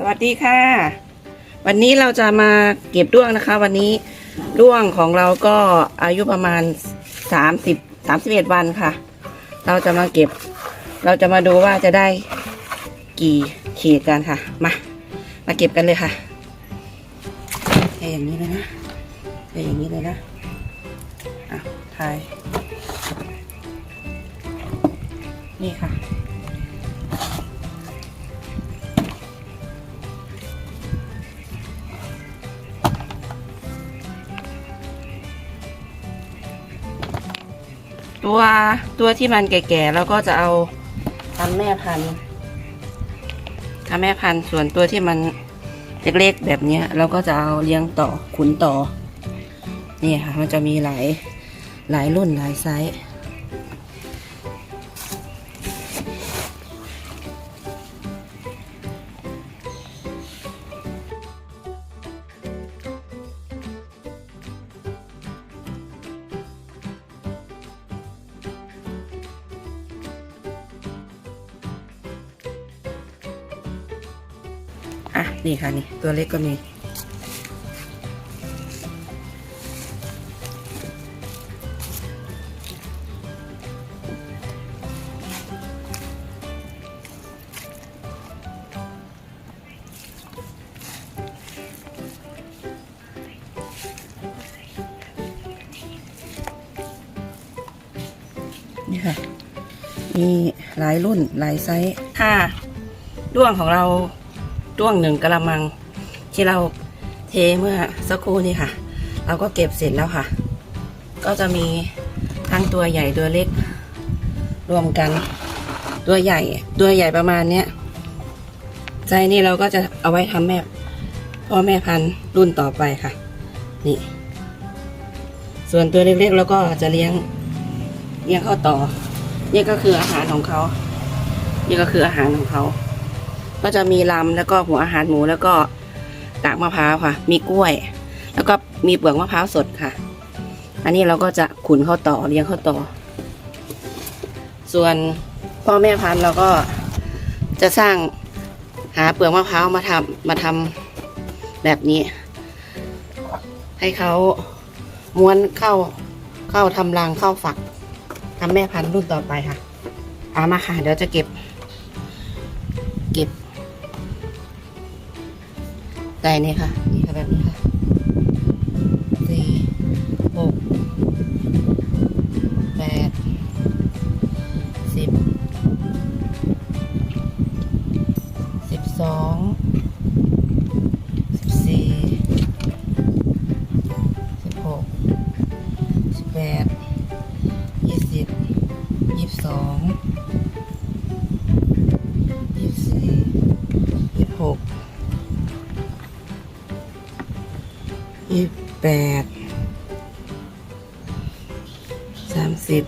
สวัสดีค่ะ วันนี้เราจะมาเก็บด้วงนะคะ วันนี้ด้วงของเราก็อายุประมาณ30 31วันค่ะ เราจะมาเก็บ เราจะมาดูว่าจะได้กี่ขีดกันค่ะ มา มาเก็บกันเลยค่ะแค่อย่างนี้เลยนะแค่อย่างนี้เลยนะอะทายนี่ค่ะ ตัวตัวที่มันแก่ๆเราก็จะเอาทำแม่พันธุ์ทำแม่พันธุ์ส่วนตัวที่มันเล็กๆแบบนี้เราก็จะเอาเลี้ยงต่อขุนต่อนี่ค่ะ มันจะมีหลายหลายรุ่นหลายไซส์ อะนี่ค่ะนี่ตัวเล็กก็มี นี่ค่ะ มีหลายรุ่นหลายไซส์ค่ะด้วงของเรา ด้วงหนึ่งกระมัง ที่เราเทเมื่อสักครู่นี้ค่ะ เราก็เก็บเสร็จแล้วค่ะ ก็จะมีทั้งตัวใหญ่ตัวเล็กรวมกัน ตัวใหญ่ตัวใหญ่ประมาณเนี้ยไซส์นี้เราก็จะเอาไว้ทำแม่พ่อแม่พันธุ์รุ่นต่อไปค่ะ นี่ ส่วนตัวเล็กๆเราก็จะเลี้ยงเลี้ยงเข้าต่อ นี่ก็คืออาหารของเขา นี่ก็คืออาหารของเขา ก็จะมีลำแล้วก็หัวอาหารหมูแล้วก็กากมะพร้าวค่ะ มีกล้วย แล้วก็มีเปลือกมะพร้าวสดค่ะ อันนี้เราก็จะขุนเข้าต่อเลี้ยงเข้าต่อ ส่วนพ่อแม่พันธุ์เราก็จะสร้างหาเปลือกมะพร้าวมาทำมาทำแบบนี้ ให้เขาม้วนเข้าเข้าทำรังเข้าฝักทำแม่พันธุ์รุ่นต่อไปค่ะเอามาค่ะ เดี๋ยวจะเก็บ ได้นี่ค่ะ นี่ค่ะแบบนี้ค่ะ ยี่สิบแปดสามสิบ